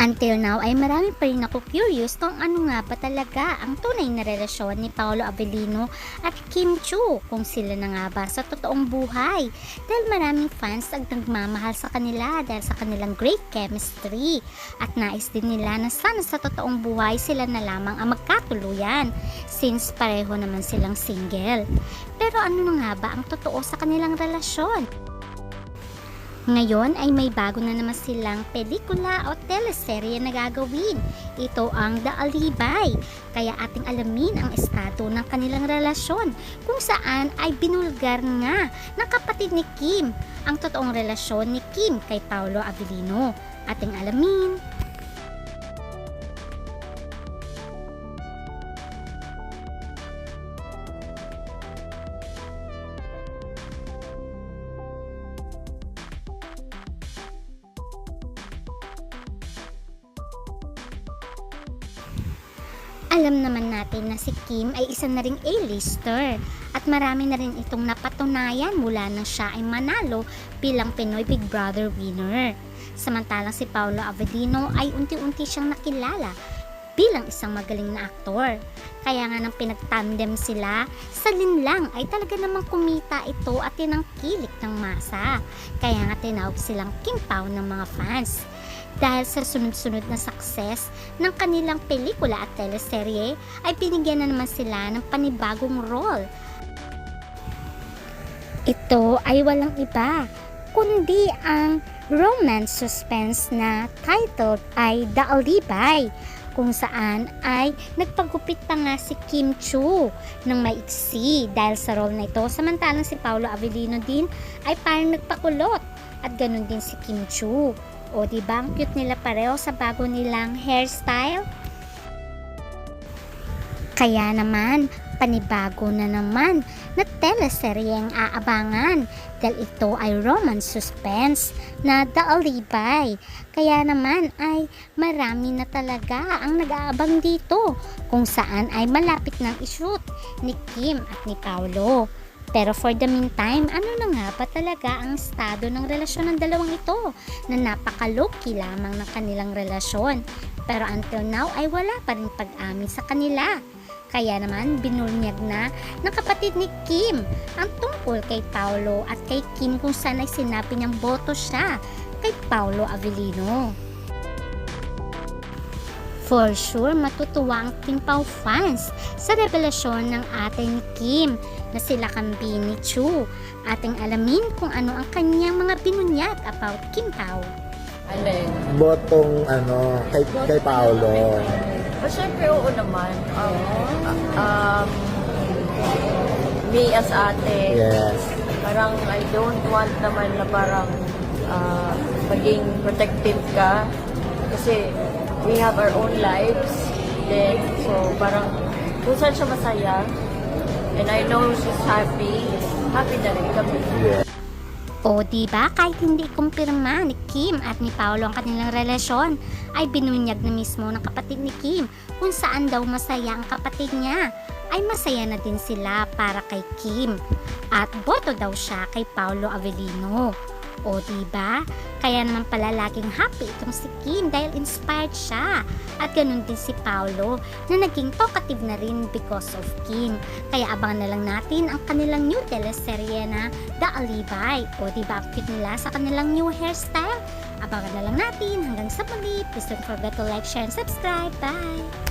Until now ay marami pa rin ako curious kung ano nga ba talaga ang tunay na relasyon ni Paolo Avellino at Kim Chu kung sila na nga ba sa totoong buhay dahil maraming fans ang nagmamahal sa kanila dahil sa kanilang great chemistry at nais din nila na sana sa totoong buhay sila na lamang ang magkatuluyan since pareho naman silang single. Pero ano na nga ba ang totoo sa kanilang relasyon? Ngayon ay may bago na naman silang pelikula o teleserye na gagawin. Ito ang The Alibay. Kaya ating alamin ang estado ng kanilang relasyon kung saan ay binulgar nga ng kapatid ni Kim ang totoong relasyon ni Kim kay Paolo Avellino. Ating alamin. Alam naman natin na si Kim ay isa na ring A-lister at marami na rin itong napatunayan mula nang siya ay manalo bilang Pinoy Big Brother winner. Samantalang si Paolo Avellino ay unti-unti siyang nakilala bilang isang magaling na aktor. Kaya nga nang pinagtandem sila, sa linlang ay talaga namang kumita ito at tinangkilik ng masa. Kaya nga tinawag silang Kim Pao ng mga fans. Dahil sa sunod-sunod na success ng kanilang pelikula at teleserye, ay binigyan na naman sila ng panibagong role. Ito ay walang iba, kundi ang romance suspense na titled ay The Alibay kung saan ay nagpagupit pa nga si Kim Chu ng maiksi. Dahil sa role na ito samantalang si Paolo Avellino din ay parang nagpakulot at ganun din si Kim Chu. O di ba? Ang cute nila pareho sa bago nilang hairstyle? Kaya naman, panibago na naman na teleserye ang aabangan dahil ito ay romance suspense na The Alibay. Kaya naman ay marami na talaga ang nag-aabang dito kung saan ay malapit ng ishoot ni Kim at ni Paolo. Pero for the meantime, ano na nga ba talaga ang estado ng relasyon ng dalawang ito na napaka-low-key lamang ng kanilang relasyon. Pero until now ay wala pa rin pag-amin sa kanila. Kaya naman binunyag na ng kapatid ni Kim ang tungkol kay Paolo at kay Kim kung saan ay sinabi niyang boto siya kay Paolo Avellino. For sure, matutuwa ang Kim Pao fans sa revelasyon ng ate ni Kim na sila kambing ni Chu. Ating alamin kung ano ang kanyang mga binunyag about Kim Pao. Alin? botong ano kay kay Paolo. O syempre, oo naman. Um, um, me as ate, Yes. parang I don't want naman na parang ah, maging protective ka. Kasi we have our own lives. Then, so parang kung saan siya masaya, and I know she's happy, happy na rin kami. Yes. O di ba kahit hindi kumpirma ni Kim at ni Paolo ang kanilang relasyon, ay binunyag na mismo ng kapatid ni Kim kung saan daw masaya ang kapatid niya. Ay masaya na din sila para kay Kim. At boto daw siya kay Paolo Avellino. O di ba? Kaya naman pala laging happy itong si Kim dahil inspired siya. At ganun din si Paolo na naging talkative na rin because of Kim. Kaya abangan na lang natin ang kanilang new teleserye na The Alibay. O di ba ang cute nila sa kanilang new hairstyle? Abangan na lang natin hanggang sa muli. Please don't forget to like, share, and subscribe. Bye!